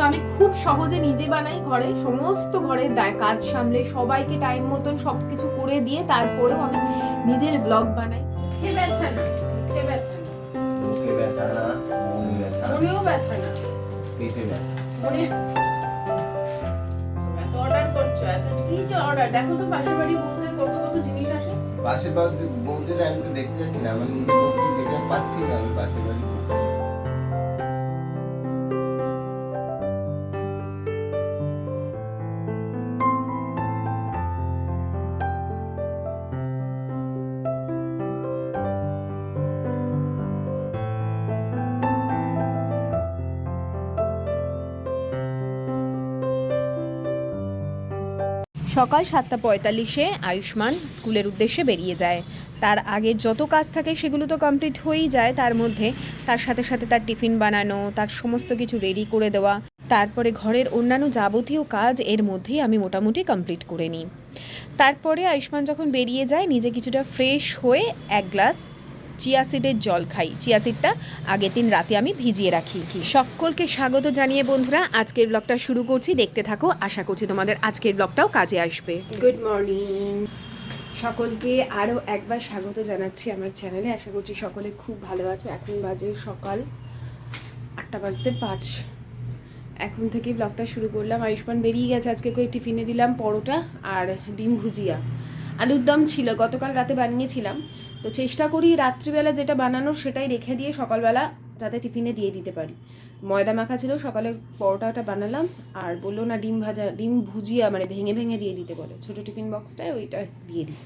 তো আমি খুব সহজে নিজে বানাই ঘরে সমস্ত ঘরের দায় কাজ সামলে সবাইকে টাইম মতন সব কিছু করে দিয়ে তারপরেও আমি নিজের ব্লগ বানাই। অর্ডার করছ এত কি যে অর্ডার দেখো তো পাশের বাড়ি বউদের কত কত জিনিস আসে। পাশের বাড়ির বৌদির আমি তো দেখতে যাচ্ছি না আমার নিজের বৌদি দেখে আমি পাচ্ছি না আমি পাশের বাড়ি সকাল সাতটা পঁয়তাল্লিশে আয়ুষ্মান স্কুলের উদ্দেশ্যে বেরিয়ে যায়। তার আগের যত কাজ থাকে সেগুলো তো কমপ্লিট হয়েই যায়। তার মধ্যে তার সাথে সাথে তার টিফিন বানানো, তার সমস্ত কিছু রেডি করে দেওয়া, তারপরে ঘরের অন্যান্য যাবতীয় কাজ এর মধ্যেই আমি মোটামুটি কমপ্লিট করে নিই। তারপরে আয়ুষ্মান যখন বেরিয়ে যায়, নিজে কিছুটা ফ্রেশ হয়ে এক গ্লাস চিয়া সিডের জল খাই। চিয়া সিডটা আগের দিন রাতে আমি ভিজিয়ে রাখি। সকলকে স্বাগত জানিয়ে বন্ধুরা, আজকের ব্লগটা শুরু করছি। দেখতে থাকো, আশা করছি তোমাদের আজকের ব্লগটাও কাজে আসবে। গুড মর্নিং সকলকে আরও একবার স্বাগত জানাচ্ছি আমার চ্যানেলে। আশা করছি সকলে খুব ভালো আছো। এখন বাজে সকাল আটটা বাজতে পাঁচ। এখন থেকে ব্লগটা শুরু করলাম। আয়ুষ্মান বেরিয়ে গেছে। আজকে কই টিফিনে দিলাম পরোটা আর ডিম ভুজিয়া। আলুর দম ছিল। গতকাল রাতে বানিয়েছিলাম। তো চেষ্টা করি রাত্রিবেলা যেটা বানানোর সেটাই রেখে দিয়ে সকালবেলা যাতে টিফিনে দিয়ে দিতে পারি। ময়দা মাখা ছিল, সকালে পরোটাটা বানালাম আর বলল, না, ডিম ভাজা, ডিম ভুজিয়া মানে ভেঙে ভেঙে দিয়ে দিতে বলে। ছোটো টিফিন বক্সটায় ওইটা দিয়ে দিই।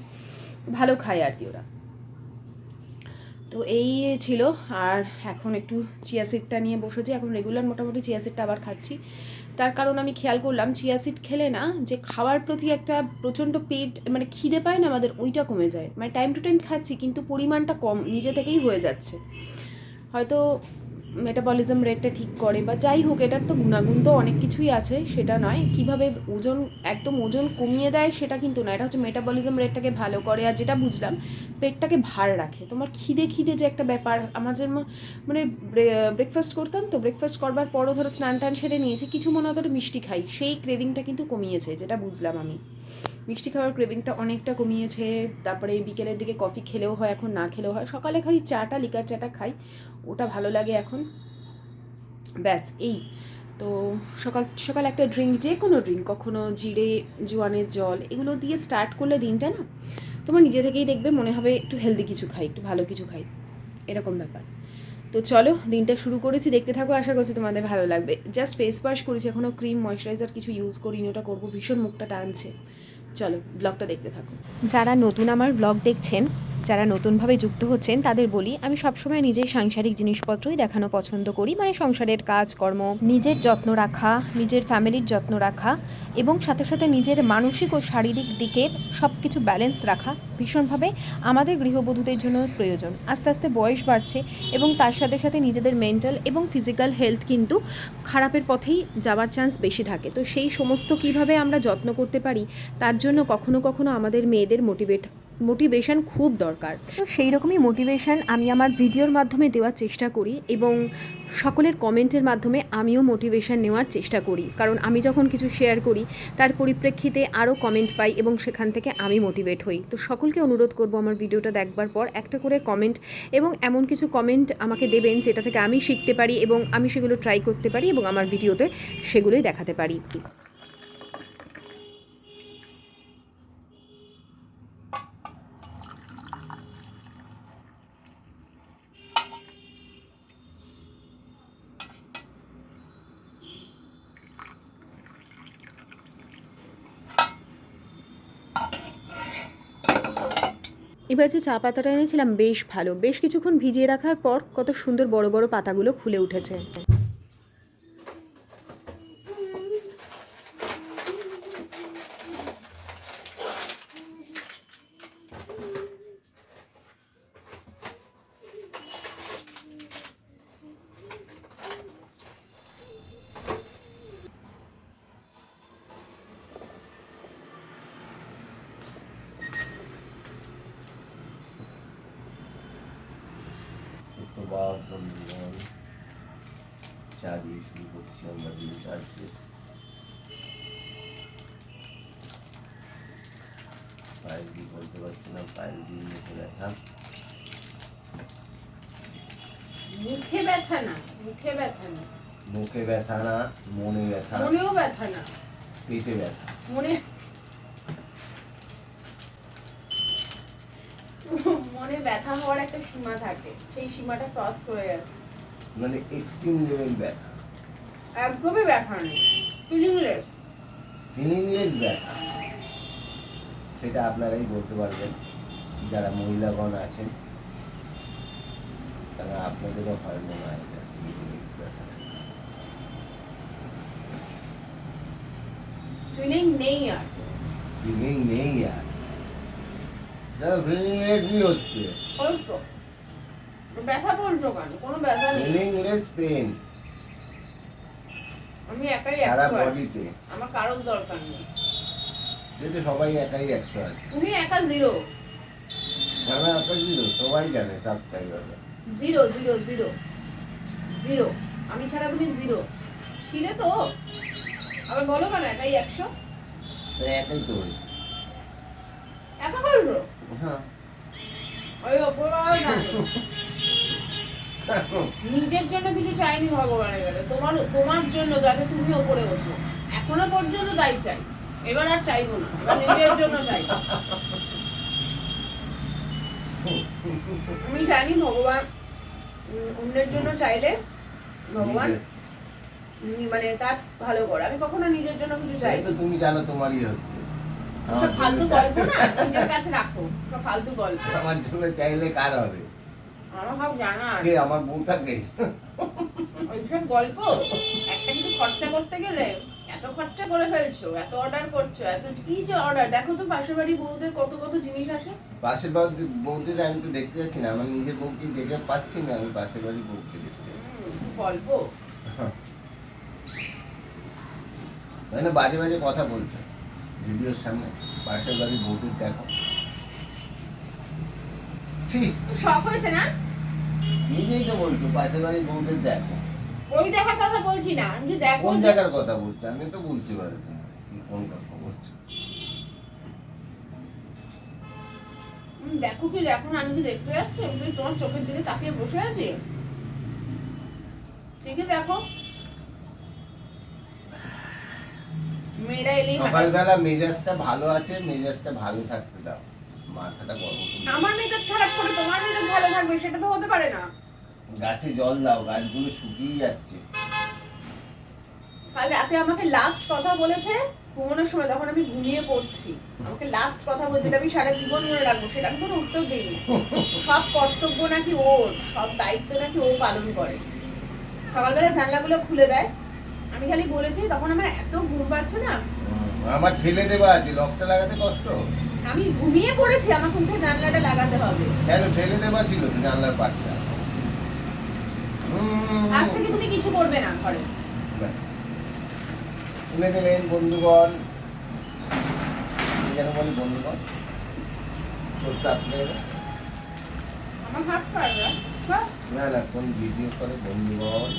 ভালো খায় আর কি ওরা। তো এই ছিল। আর এখন একটু চিয়া সিডটা নিয়ে বসেছি। এখন রেগুলার মোটামুটি চিয়া সিডটা আবার খাচ্ছি। তার কারণ আমি খেয়াল করলাম চিয়া সিড খেলে না যে খাওয়ার প্রতি একটা প্রচণ্ড পেট মানে খিদে পায় না, আমাদের ওইটা কমে যায়। মানে টাইম টু টাইম খাচ্ছি, কিন্তু পরিমাণটা কম, নিজে থেকেই হয়ে যাচ্ছে। হয়তো মেটাবলিজম রেটটা ঠিক করে, বা যাই হোক, এটার তো গুণাগুণ তো অনেক কিছুই আছে, সেটা নয়। কীভাবে ওজন, একদম ওজন কমিয়ে দেয় সেটা কিন্তু না এটা হচ্ছে মেটাবলিজম রেটটাকে ভালো করে, আর যেটা বুঝলাম, পেটটাকে ভার রাখে। তোমার খিদে খিদে যে একটা ব্যাপার আমাদের ম- মানে ব্রেকফাস্ট করতাম তো ব্রেকফাস্ট করবার পরও ধরো স্নান টান সেরে নিয়েছি, কিছু মনে হতো মিষ্টি খাই, সেই ক্রেভিংটা কিন্তু কমিয়েছে, যেটা বুঝলাম আমি। মিষ্টি খাওয়ার ক্রেভিংটা অনেকটা কমিয়েছে, তারপরে বিকেলের দিকে কফি খেলেও হয়, এখন না খেলেও হয়। সকালে খালি চাটা লিকার চাটা খাই। ওটা ভালো লাগে এখন। ব্যাস, এই। তো সকাল সকাল একটা ড্রিঙ্ক যে কোনো ড্রিঙ্ক কখনো জিরে, জোয়ানের জল, এগুলো দিয়ে স্টার্ট করলে দিনটা না, তোমার নিজে থেকেই দেখবে মনে হবে একটু হেলদি কিছু খাই, একটু ভালো কিছু খাই। এরকম ব্যাপার। তো চলো, দিনটা শুরু করেছি। দেখতে থাকো, আশা করছি তোমাদের ভালো লাগবে। জাস্ট ফেস ওয়াশ করেছি এখনও ক্রিম ময়শ্চারাইজার কিছু ইউজ করিনি, ওটা করব, ভীষণ মুখটা টানছে। চলো ব্লগটা দেখতে থাকো। যারা নতুন আমার ব্লগ দেখছেন যারা নতুনভাবে যুক্ত হচ্ছেন, তাদের বলি, আমি সবসময় নিজের সাংসারিক জিনিসপত্রই দেখানো পছন্দ করি। মানে সংসারের কাজকর্ম নিজের যত্ন রাখা, নিজের ফ্যামিলির যত্ন রাখা এবং সাথে সাথে নিজের মানসিক ও শারীরিক দিকের সব কিছু ব্যালেন্স রাখা ভীষণভাবে আমাদের গৃহবধূদের জন্য প্রয়োজন। আস্তে আস্তে বয়স বাড়ছে এবং তার সাথে সাথে নিজেদের মেন্টাল এবং ফিজিক্যাল হেলথ কিন্তু খারাপের পথেই যাওয়ার চান্স বেশি থাকে। তো সেই সমস্ত কীভাবে আমরা যত্ন করতে পারি, তার জন্য কখনো কখনো আমাদের মেয়েদের মোটিভেট মোটিভেশন খুব দরকার। তো সেই রকমই মোটিভেশন আমি আমার ভিডিওর মাধ্যমে দেওয়ার চেষ্টা করি এবং সকলের কমেন্টের মাধ্যমে আমিও মোটিভেশন নেওয়ার চেষ্টা করি। কারণ আমি যখন কিছু শেয়ার করি, তার পরিপ্রেক্ষিতে আরও কমেন্ট পাই এবং সেখান থেকে আমি মোটিভেট হই। তো সকলকে অনুরোধ করব আমার ভিডিওটা দেখবার পর একটা করে কমেন্ট এবং এমন কিছু কমেন্ট আমাকে দেবেন যেটা থেকে আমি শিখতে পারি এবং আমি সেগুলো ট্রাই করতে পারি এবং আমার ভিডিওতে সেগুলোই দেখাতে পারি। এবার যে চা পাতাটা এনেছিলাম, বেশ ভালো। বেশ কিছুক্ষণ ভিজিয়ে রাখার পর কত সুন্দর বড় বড় পাতাগুলো খুলে উঠেছে সুপ্রভাত বন্ধুগণ চা দিয়ে শুরু করছি আমরা দিয়ে চা দিয়েছি পায়েল দিয়ে বলতে পারছি না পায়েল দিয়ে মুখে ব্যথা মুখে ব্যথা না মুখে ব্যথা না। মুখে ব্যথা না মনে ব্যথা মনেও ব্যথা না। পেটে ব্যথা। মনে মনে ব্যথা হওয়ার একটা সীমা থাকে সেই সীমাটা ক্রস করে গেছে। মানে এক্সট্রিম লেভেল ব্যথা। একদমই ব্যথা নেই। ফিলিংলেস ফিলিংলেস ব্যথা। সেটা আপনারাই বলতে পারবেন। যারা মহিলাগণ আছেন তারা আপনাদেরও হয় মনে হয় ব্যথা ফিলিং নেই আর। ফিলিং নেই আর। দাদা ফিলিংলেসই হচ্ছে? ওই ব্যথা বলছো কেন? কোনো ব্যথা নেই। ফিলিংলেস পেন আমি একাই সারা একশো বডিতে আমার কারোর দরকার নেই। যেহেতু সবাই একাই একশো আছে। তুমি একা জিরো আমরা আপনার ছিল সবাই জানে subscriber zero zero zero zero আমি ছাড়া তুমি জিরো ছিলে তো। আবার বলো কেন একাই একশো? একাই তো হয়েছে। একা করছ হ্যাঁ। ওই জানে নিজের জন্য কিছু চাইনি ভগবানের কাছে। তোমার তোমার জন্য যাতে তুমি ওপরে ওঠো। এখনও পর্যন্ত তাই চাই। এবার আর চাইব না। এবার নিজের জন্য চাই আমি জানি ভগবান অন্যের জন্য চাইলে ভগবান মানে তার ভালো করে। আমি কখনো নিজের জন্য কিছু চাই তো তুমি জানো তোমারই হচ্ছে। সব ফালতু গল্প না? নিজের কাছে রাখো। সব ফালতু গল্প। আমার জন্য চাইলে কার হবে? আমার সব জানা। কে? আমার বউটাকে। ওইসব গল্প? একটা কিছু খরচা করতে গেলে এত খরচা করে ফেলছো এত অর্ডার করছ এত কি যে অর্ডার দেখো তো পাশের বাড়ি বউদের কত কত জিনিস আসে। পাশের বাড়ির বৌদির আমি তো দেখতে যাচ্ছি না আমার নিজের বউকে দেখে পাচ্ছি না আমি পাশের বাড়ির বউকে দেখতে। গল্প। তাই না বাজে বাজে কথা বলছো ভিডিওর সামনে পাশের বাড়ির বউদের দেখো। শখ হয়েছে না? নিজেই তো বলছো পাশের বাড়ির বউদের দেখো। ওই দেখার কথা বলছি না আমি যে দেখো কোন জায়গার কথা বলছো? আমি তো বলছি বাড়িতে। কি কোন কথা বলছো? দেখো কি দেখো আমি কি দেখতে যাচ্ছি আমি তোমার চোখের দিকে তাকিয়ে বসে আছি। ঠিকই দেখো। মেয়েরা এলেই। সকালবেলা মেজাজটা ভালো আছে মেজাজটা ভালো থাকতে দাও। মাথাটা গরম আমার মেজাজ খারাপ করে তোমার মেজাজ ভালো থাকবে সেটা তো হতে পারে না। গাছে জল দাও গাছগুলো শুকিয়ে যাচ্ছে। কাল রাতে আমাকে লাস্ট কথা বলেছে ঘুমানোর সময় তখন আমি ঘুমিয়ে পড়ছি। আমাকে লাস্ট কথা বলছে যেটা আমি সারা জীবন মনে রাখব সেটা আমি কোনো উত্তর দিইনি। সব কর্তব্য নাকি ওর সব দায়িত্ব নাকি ও পালন করে। সকালবেলা জানলাগুলো খুলে দেয়। আমি খালি বলেছি তখন আমার এত ঘুম পাচ্ছে না। আমার ঠেলে দেওয়া আছে লকটা লাগাতে কষ্ট? আমি ঘুমিয়ে পড়েছি আমাকে উঠে জানলাটা লাগাতে হবে। কেন? ঠেলে দেওয়া ছিল তো জানলার পাটটা। আজ থেকে তুমি কিছু করবে না ঘরে। ব্যাস। শুনে দিলেন বন্ধুগণ যেন বলি বন্ধুগণ তোর চাপলে আমার হাত পারবে না না কোন ভিডিও করে বন্ধুগণ?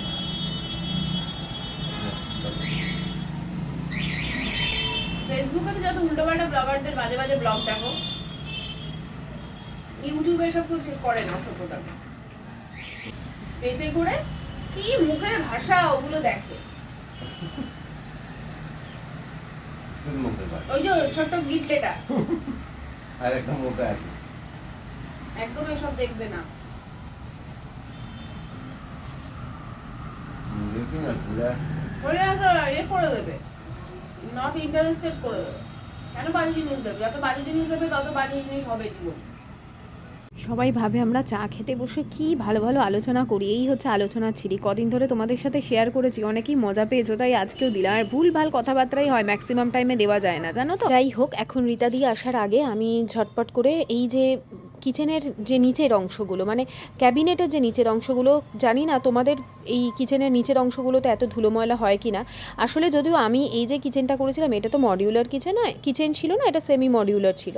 ফেসবুকে তো যত উল্টোপাল্টা ব্লগারদের বাজে বাজে ব্লগ দেখো ইউটিউবে এসব কিছু করে না সভ্যতা পেটে করে কি মুখের ভাষা ওগুলো দেখে। ওই যে ছোট্ট গিটলেটা আর একটা মোটা আছে একদম এসব দেখবে না। ঘুরে বলে একটা এ করে দেবে। নট ইন্টারেস্টেড করে দেবে। কেন বাজে জিনিস দেবে? যত বাজে জিনিস দেবে তত বাজে জিনিস হবে জীবন। সবাই ভাবে আমরা চা খেতে বসে কি ভালো ভালো আলোচনা করি। এই হচ্ছে আলোচনা ছিঁড়ি কদিন ধরে তোমাদের সাথে শেয়ার করেছি, অনেকেই মজা পেয়েছ, তাই আজকেও দিলাম। আর ভুল ভালো কথাবার্তাই হয় ম্যাক্সিমাম টাইমে দেওয়া যায় না, জানো তো? যাই হোক, এখন রীতা দিয়ে আসার আগে আমি ঝটপট করে এই যে কিচেনের যে নিচের অংশগুলো মানে ক্যাবিনেটের যে নিচের অংশগুলো, জানি না তোমাদের এই কিচেনের নিচের অংশগুলোতে এত ধুলো ময়লা হয় কি না আসলে যদিও আমি এই যে কিচেনটা করেছিলাম, এটা তো মডিউলার কিচেন নয়, কিচেন ছিল না, এটা সেমি মডিউলার ছিল।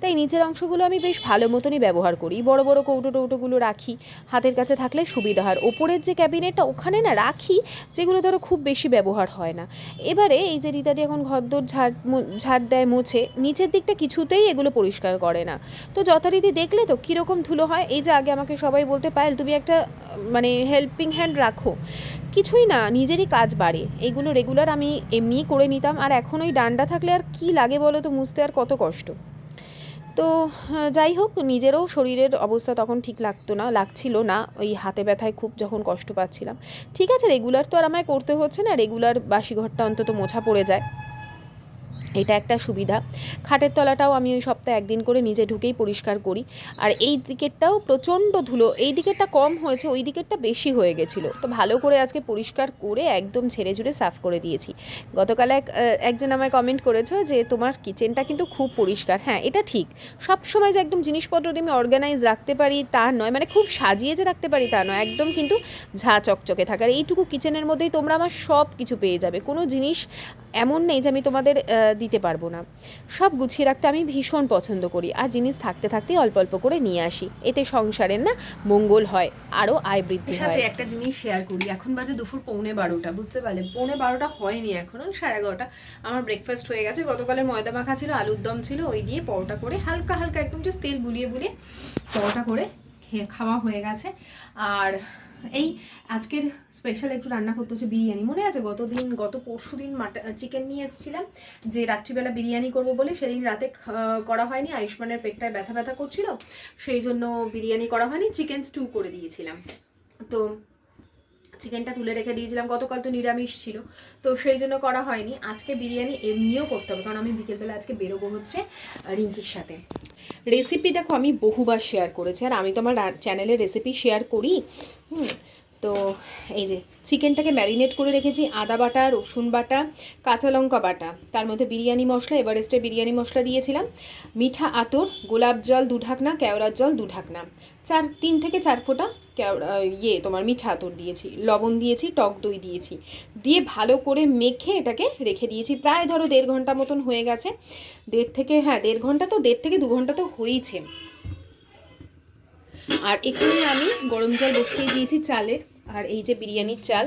তাই নিচের অংশগুলো আমি বেশ ভালো মতনই ব্যবহার করি। বড় বড় কৌটো টৌটোগুলো রাখি, হাতের কাছে থাকলে সুবিধা হয়। ওপরের যে ক্যাবিনেটটা, ওখানে না রাখি, যেগুলো ধরো খুব বেশি ব্যবহার হয় না। এবারে এই যে রীতাদি এখন ঘরদোর ঝাড় ঝাড় দেয়, মোছে, নিচের দিকটা কিছুতেই এগুলো পরিষ্কার করে না। তো যথারীতি দেখলে তো কীরকম ধুলো হয়? এই যে আগে আমাকে সবাই বলতে পায়েল তুমি একটা মানে হেল্পিং হ্যান্ড রাখো। কিছুই না, নিজেরই কাজ বাড়ে। এইগুলো রেগুলার আমি এমনিই করে নিতাম। আর এখন ওই ডান্ডা থাকলে আর কি লাগে বলো তো? মুছতে আর কত কষ্ট। তো যাই হোক, নিজেরও শরীরের অবস্থা তখন ঠিক লাগতো না, লাগছিল না। ওই হাতে ব্যথায় খুব যখন কষ্ট পাচ্ছিলাম। ঠিক আছে রেগুলার তো আর আমায় করতে হচ্ছে না। রেগুলার বাসি ঘরটা অন্তত মোছা পড়ে যায়। এটা একটা সুবিধা। খাটের তলাটাও আমি ওই সপ্তাহে একদিন করে নিজে ঢুকেই পরিষ্কার করি। আর এই দিকেরটাও প্রচণ্ড ধুলো। এই দিকেরটা কম হয়েছে, ওই দিকেরটা বেশি হয়ে গেছিল। তো ভালো করে আজকে পরিষ্কার করে একদম ঝেড়ে ঝুড়ে সাফ করে দিয়েছি। গতকাল এক একজন আমায় কমেন্ট করেছ যে, তোমার কিচেনটা কিন্তু খুব পরিষ্কার। হ্যাঁ এটা ঠিক। সব সময় যে একদম জিনিসপত্র দিয়ে আমি অর্গানাইজ রাখতে পারি তা নয় মানে খুব সাজিয়ে যে রাখতে পারি তা নয়, একদম কিন্তু ঝা চকচকে থাকে। আর এইটুকু কিচেনের মধ্যেই তোমরা আমার সব কিছু পেয়ে যাবে। কোনো জিনিস এমন নেই যে আমি তোমাদের দিতে পারব না। সব গুছিয়ে রাখতে আমি ভীষণ পছন্দ করি। আর জিনিস থাকতে থাকতেই অল্প অল্প করে নিয়ে আসি। এতে সংসারের না মঙ্গল হয় আরও আয় বৃদ্ধি হয়। সাথে একটা জিনিস শেয়ার করি। এখন বাজে দুপুর পৌনে বারোটা বুঝতে পারলে? পৌনে বারোটা হয়নি এখনও সাড়ে এগারোটা। আমার ব্রেকফাস্ট হয়ে গেছে। গতকালের ময়দা মাখা ছিল আলুর দম ছিল ওই দিয়ে পরোটা করে হালকা হালকা একদম জাস্ট তেল বুলিয়ে বুলিয়ে পরোটা করে খেয়ে খাওয়া হয়ে গেছে। আর এই আজকের স্পেশাল একটু রান্না করতে হচ্ছে বিরিয়ানি। মনে আছে গতদিন, গত পরশু দিন মাটন চিকেন নিয়ে এসেছিলাম, যে রাত্রিবেলা বিরিয়ানি করব বলে সেদিন রাতে করা হয়নি, আয়ুষ্মানের পেটটায় ব্যথা ব্যথা করছিল, সেই জন্য বিরিয়ানি করা হয়নি চিকেন স্টু করে দিয়েছিলাম। তো চিকেনটা তুলে রেখে দিয়েছিলাম। গতকাল তো নিরামিষ ছিল। তো সেই জন্য করা হয়নি। আজকে বিরিয়ানি এমনিও করতে হবে, কারণ আমি বিকেলবেলা আজকে বেরোবো হচ্ছে রিঙ্কির সাথে। রেসিপি দেখো, আমি বহুবার শেয়ার করেছি। আর আমি তো আমার চ্যানেলে রেসিপি শেয়ার করি। হুম, তো এই যে চিকেনটাকে ম্যারিনেট করে রেখেছি। আদা বাটা, রসুন বাটা, কাঁচা লঙ্কা বাটা। তার মধ্যে বিরিয়ানি মশলা এভারেস্টের বিরিয়ানি মশলা দিয়েছিলাম। মিঠা আতর, গোলাপ জল দু ঢাকনা কেওড়ার জল দু ঢাকনা চার তিন থেকে চার ফোঁটা ইয়ে তোমার মিঠা আতর দিয়েছি, লবণ দিয়েছি, টক দই দিয়েছি। দিয়ে ভালো করে মেখে এটাকে রেখে দিয়েছি। প্রায় ধরো দেড় ঘণ্টা মতন হয়ে গেছে। দেড় থেকে হ্যাঁ দেড় ঘণ্টা তো, দেড় থেকে দু ঘণ্টা তো হয়েইছে। আর এখানে আমি গরম জল বসিয়ে দিয়েছি চালের। আর এই যে বিরিয়ানির চাল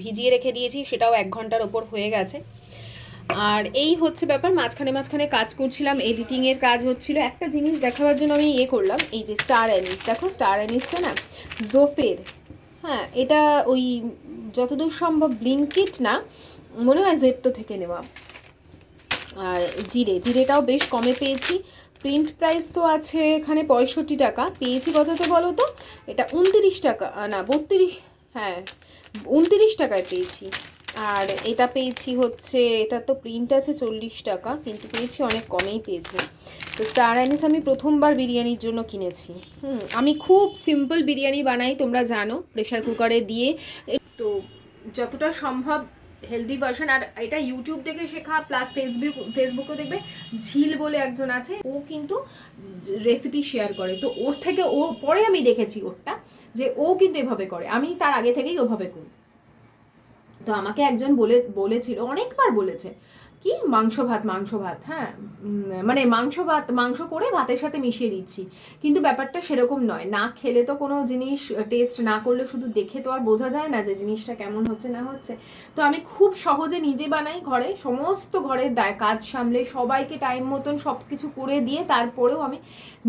ভিজিয়ে রেখে দিয়েছি, সেটাও এক ঘণ্টার ওপর হয়ে গেছে। আর এই হচ্ছে ব্যাপার, মাঝখানে মাঝখানে কাজ করছিলাম এডিটিংয়ের কাজ হচ্ছিল। একটা জিনিস দেখাবার জন্য আমি ইয়ে করলাম, এই যে স্টার অ্যানিস দেখো স্টার অ্যানিসটা না জোফের হ্যাঁ এটা ওই যতদূর সম্ভব ব্লিঙ্কিট না, মনে হয় জেপ্টো থেকে নেওয়া। আর জিরে, জিরেটাও বেশ কমে পেয়েছি প্রিন্ট প্রাইস তো আছে এখানে পঁয়ষট্টি টাকা, পেয়েছি কততে বলো তো? এটা উনতিরিশ টাকা, না, বত্রিশ হ্যাঁ উনতিরিশ টাকায় পেয়েছি। আর এটা পেয়েছি হচ্ছে এটা তো প্রিন্ট আছে চল্লিশ টাকা, কিন্তু পেয়েছি অনেক কমেই পেয়েছি। তো স্টার অ্যানিস আমি প্রথমবার বিরিয়ানির জন্য কিনেছি। হুম, আমি খুব সিম্পল বিরিয়ানি বানাই, তোমরা জানো প্রেশার কুকারে দিয়ে। তো যতটা সম্ভব হেলদি ভার্সন আর এটা ইউটিউব থেকে শেখা প্লাস ফেসবুক ফেসবুকেও দেখবে, ঝিল বলে একজন আছে, ও কিন্তু রেসিপি শেয়ার করে। তো ওর থেকে ও, পরে আমি দেখেছি ওরটা, যে ও কিন্তু এভাবে করে। আমি তার আগে থেকেই ওভাবে করি। তো আমাকে একজন বলে বলেছিল অনেকবার বলেছে। কি? মাংস ভাত মাংস ভাত হ্যাঁ। মানে মাংস ভাত, মাংস করে ভাতের সাথে মিশিয়ে দিচ্ছি। কিন্তু ব্যাপারটা সেরকম নয়। না খেলে তো কোনো জিনিস টেস্ট না করলে শুধু দেখে তো আর বোঝা যায় না যে জিনিসটা কেমন হচ্ছে না হচ্ছে। তো আমি খুব সহজে নিজে বানাই ঘরে। সমস্ত ঘরের দায় কাজ সামলে সবাইকে টাইম মতন সব কিছু করে দিয়ে তারপরেও আমি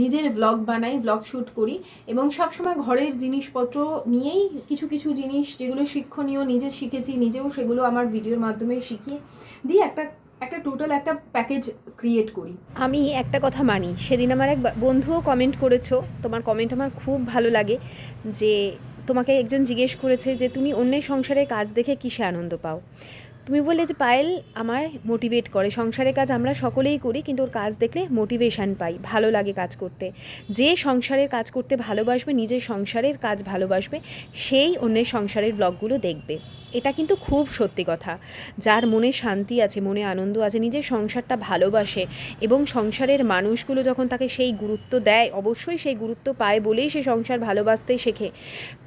নিজের ব্লগ বানাই ব্লগ শ্যুট করি। এবং সবসময় ঘরের জিনিসপত্র নিয়েই কিছু কিছু জিনিস যেগুলো শিক্ষণীয়, নিজে শিখেছি, নিজেও সেগুলো আমার ভিডিওর মাধ্যমে শিখিয়ে দিয়ে একটা একটা টোটাল একটা প্যাকেজ ক্রিয়েট করি। আমি একটা কথা মানি, সেদিন আমার এক বন্ধুও কমেন্ট করেছ, তোমার কমেন্ট আমার খুব ভালো লাগে, যে তোমাকে একজন জিজ্ঞেস করেছে যে তুমি অন্যের সংসারের কাজ দেখে কিসে আনন্দ পাও? তুমি বললে যে পায়েল আমার মোটিভেট করে সংসারের কাজ আমরা সকলেই করি, কিন্তু ওর কাজ দেখলে মোটিভেশান পাই, ভালো লাগে কাজ করতে। যে সংসারের কাজ করতে ভালোবাসবে, নিজের সংসারের কাজ ভালোবাসবে, সেই অন্যের সংসারের ব্লগগুলো দেখবে। এটা কিন্তু খুব সত্যি কথা। যার মনে শান্তি আছে, মনে আনন্দ আছে, নিজের সংসারটা ভালোবাসে এবং সংসারের মানুষগুলো যখন তাকে সেই গুরুত্ব দেয়, অবশ্যই সেই গুরুত্ব পায় বলেই সে সংসার ভালোবাসতে শেখে।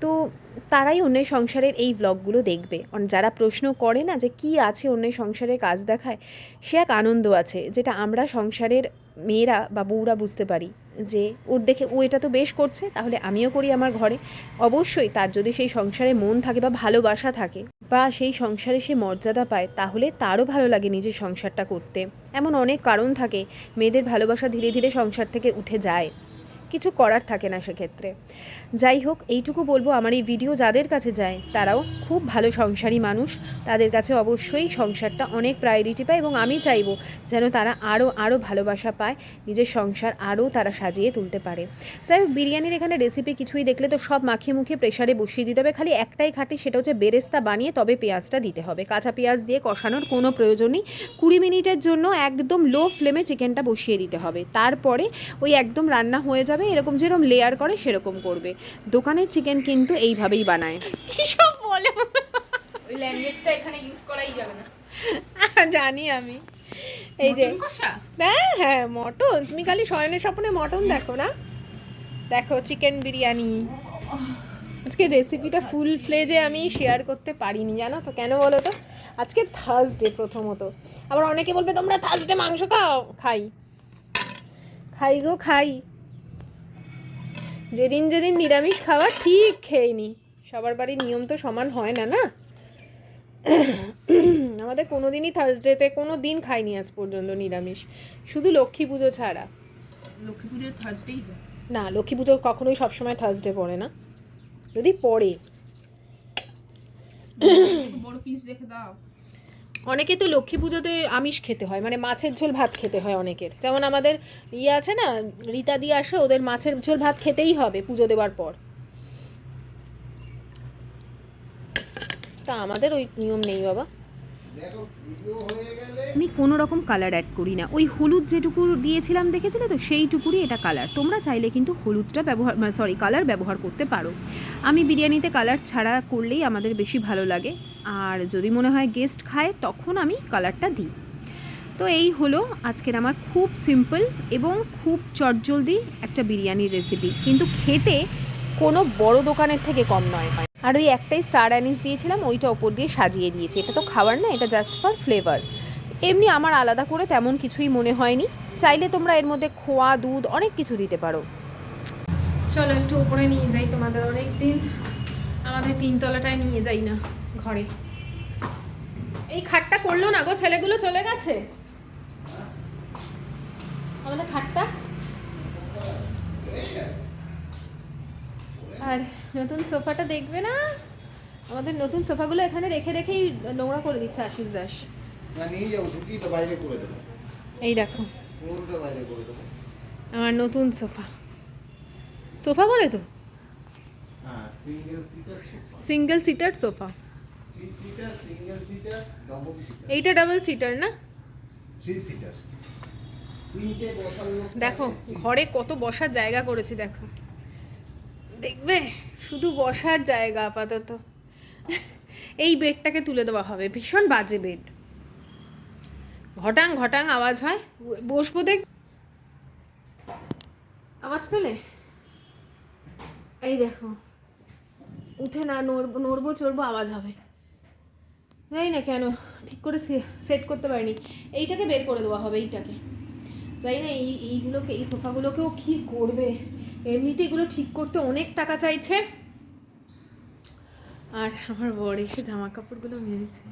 তো তারাই অন্যের সংসারের এই ব্লগগুলো দেখবে। যারা প্রশ্ন করে না যে কি আছে অন্যের সংসারে কাজ দেখায়, সে এক আনন্দ আছে যেটা আমরা সংসারের মেয়েরা বা বউরা বুঝতে পারি। যে ওর দেখে ও এটা তো বেশ করছে, তাহলে আমিও করি আমার ঘরে। অবশ্যই তার যদি সেই সংসারে মন থাকে বা ভালোবাসা থাকে বা সেই সংসারে সে মর্যাদা পায়, তাহলে তারও ভালো লাগে নিজের সংসারটা করতে। এমন অনেক কারণ থাকে, মেয়েদের ভালোবাসা ধীরে ধীরে সংসার থেকে উঠে যায়। কিছু করার থাকে না সেক্ষেত্রে। যাই হোক, এইটুকু বলব, আমার এই ভিডিও যাদের কাছে যায়, তারাও খুব ভালো সংসারী মানুষ। তাদের কাছে অবশ্যই সংসারটা অনেক প্রায়োরিটি পায় এবং আমি চাইব যেন তারা আরও আরও ভালোবাসা পায়, নিজের সংসার আরও তারা সাজিয়ে তুলতে পারে। যাই হোক, বিরিয়ানির এখানে রেসিপি কিছুই দেখলে তো সব মাখিয়ে মুখিয়ে প্রেশারে বসিয়ে দিতে হবে। খালি একটাই খাটি, সেটা হচ্ছে বেরেস্তা বানিয়ে তবে পেঁয়াজটা দিতে হবে। কাঁচা পেঁয়াজ দিয়ে কষানোর কোনো প্রয়োজন নেই। কুড়ি মিনিটের জন্য একদম লো ফ্লেমে চিকেনটা বসিয়ে দিতে হবে। তারপরে ওই একদম রান্না হয়ে যাবে এরকম যেরকম লেয়ার করে সেরকম করবে। দোকানের চিকেন কিন্তু এইভাবেই বানায়। কী সব বলে? ওই ল্যাঙ্গুয়েজটা এখানে ইউজ করাই যাবে না। জানি আমি। এই যে কষা? হ্যাঁ হ্যাঁ মটন। তুমি খালি শয়নের স্বপ্নে মটন দেখো না? দেখো চিকেন বিরিয়ানি। আজকে রেসিপিটা ফুল ফ্লেজে আমি শেয়ার করতে পারিনি জানো তো? কেন বলো তো? আজকে থার্সডে প্রথমত। আবার অনেকে বলবে তোমরা থার্সডে মাংস খাও? খাই। খাই গো খাই। যেদিন যেদিন নিরামিষ খাওয়া ঠিক খেয়ে নি সবার বাড়ির নিয়ম তো সমান হয় না না? আমাদের কোনো দিনই থার্সডেতে কোনো দিন খাইনি আজ পর্যন্ত নিরামিষ। শুধু লক্ষ্মী পুজো ছাড়া। লক্ষ্মী পুজোর থার্সডেই না লক্ষ্মী পুজো কখনোই সবসময় থার্সডে পড়ে না। যদি পড়ে। বড় পিস দেখে দাও। অনেকে তো লক্ষ্মী পুজোতে আমিষ খেতে হয় মানে মাছের ঝোল ভাত খেতে হয় অনেকের। যেমন আমাদের ইয়ে আছে না, রীতা দিয়ে আসে, ওদের মাছের ঝোল ভাত খেতেই হবে পুজো দেওয়ার পর। তা আমাদের ওই নিয়ম নেই বাবা। আমি কোনো রকম কালার অ্যাড করি না। ওই হলুদ যেটুকু দিয়েছিলাম, দেখেছিলে তো? সেইটুকুরই এটা কালার তোমরা চাইলে কিন্তু হলুদটা ব্যবহার সরি কালার ব্যবহার করতে পারো। আমি বিরিয়ানিতে কালার ছাড়া করলেই আমাদের বেশি ভালো লাগে। আর যদি মনে হয় গেস্ট খায়, তখন আমি কালারটা দিই। তো এই হলো আজকের আমার খুব সিম্পল এবং খুব চটজলদি একটা বিরিয়ানির রেসিপি কিন্তু খেতে কোনো বড় দোকানের থেকে কম নয় আর ওই একটাই স্টার অ্যানিস দিয়েছিলাম, ওইটা ওপর দিয়ে সাজিয়ে দিয়েছি। এটা তো খাবার না, এটা জাস্ট ফর ফ্লেভার এমনি আমার আলাদা করে তেমন কিছুই মনে হয়নি। চাইলে তোমরা এর মধ্যে খোয়া, দুধ অনেক কিছু দিতে পারো। চলো একটু ওপরে নিয়ে যাই তোমাদের অনেক দিন আমাদের তিনতলাটায় নিয়ে যাই না। ঘরে। এই খাটটা করল না গো ছেলেগুলো চলে গেছে? আমাদের খাটটা? আর নতুন সোফাটা দেখবে না? আমাদের নতুন সোফাগুলো এখানে রেখে রেখেই নোংরা করে দিচ্ছে আশিস দাস। এই দেখো। আমার নতুন সোফা। সোফা বলে তো? হ্যাঁ single single seater sofa. Three seater single seater double seater এইটা ডাবল সিটার না? থ্রি সিটার দেখো ঘরে কত বসার জায়গা করেছি দেখো। দেখবে? শুধু বসার জায়গা আপাতত। এই বেডটাকে তুলে দেওয়া হবে। ভীষণ বাজে বেড। ঘটাং ঘটাং আওয়াজ হয়। বসবো দেখ। আওয়াজ পেলে? এই দেখো। উঠে না নড়বো নড়বো চড়বো আওয়াজ হবে। জানি না কেন, ঠিক করে সেট করতে পারিনি। এইটাকে বের করে দেওয়া হবে, এইটাকে। জানি না, এই, এইগুলোকে, এই সোফাগুলোকেও কি করবে? এমনিতে এগুলো ঠিক করতে অনেক টাকা চাইছে। আর আমার বর এসে জামা কাপড়গুলো মেরেছে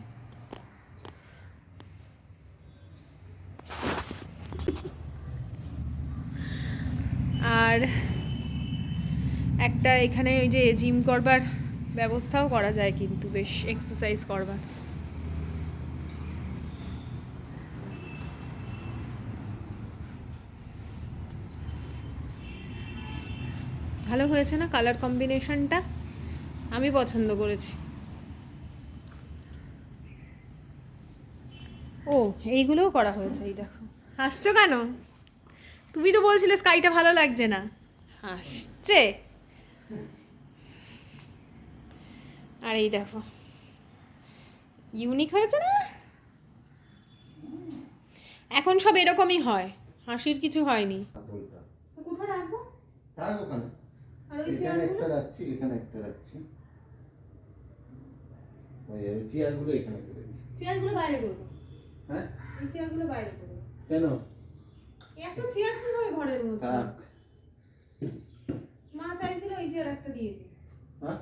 আর একটা এখানে ওই যে জিম করবার ব্যবস্থাও করা যায় কিন্তু, বেশ এক্সারসাইজ করবার। ভালো হয়েছে না কালার কম্বিনেশনটা আমি পছন্দ করেছি। ও এইগুলোও করা হয়েছে এই দেখো। হাসছো কেন? তুমি তো বলছিলে স্কাইটা ভালো লাগছে না। হাসছে? আর এই দেখো। ইউনিক হয়েছে না? এখন সব এরকমই হয়। হাসির কিছু হয়নি। কোথায় রাখব? ওই এখানে একটা রাখছি এখানে একটা রাখছি। ওই ওই চেয়ারগুলো এখানে করে। চেয়ারগুলো বাইরে করব। হ্যাঁ? এই চেয়ারগুলো বাইরে করব। কেন? এত চেয়ার কীভাবে ঘরের মধ্যে? মা চাইছিল এই চেয়ার একটা দিয়ে হ্যাঁ?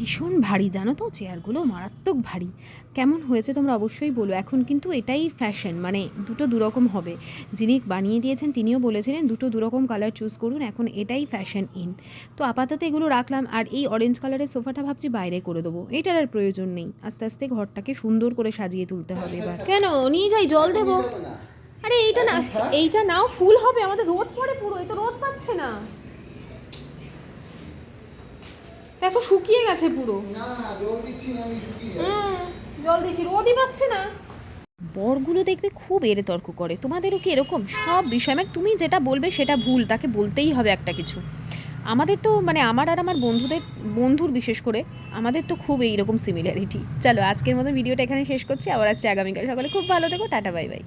ভীষণ ভারী, জানো তো? চেয়ারগুলো মারাত্মক ভারী। কেমন হয়েছে তোমরা অবশ্যই বলো। এখন কিন্তু এটাই ফ্যাশন মানে দুটো দুরকম হবে। যিনি বানিয়ে দিয়েছেন, তিনিও বলেছিলেন, দুটো দুরকম কালার চুজ করুন। এখন এটাই ফ্যাশন ইন তো আপাতত এগুলো রাখলাম, আর এই অরেঞ্জ কালারের সোফাটা ভাবছি বাইরে করে দেবো। এটার আর প্রয়োজন নেই। আস্তে আস্তে ঘরটাকে সুন্দর করে সাজিয়ে তুলতে হবে এবার। কেন? নিয়ে যাই, জল দেবো। আরে এইটা না, এইটা নাও, ফুল হবে। আমাদের রোদ পড়ে পুরো, এই তো রোদ পাচ্ছে না। দেখো শুকিয়ে গেছে পুরো। জল দিচ্ছি রোদই পাচ্ছে না। বরগুলো দেখবে খুব এরে তর্ক করে। তোমাদেরও কি এরকম? সব বিষয় মানে তুমি যেটা বলবে সেটা ভুল তাকে বলতেই হবে একটা কিছু। আমাদের তো মানে আমার আর আমার বন্ধুদের বন্ধুর বিশেষ করে আমাদের তো খুব এইরকম সিমিলারিটি চলো আজকের মতো ভিডিওটা এখানে শেষ করছি। আবার আসছি আগামীকাল। সকালে খুব ভালো থেকো টাটা বাই বাই।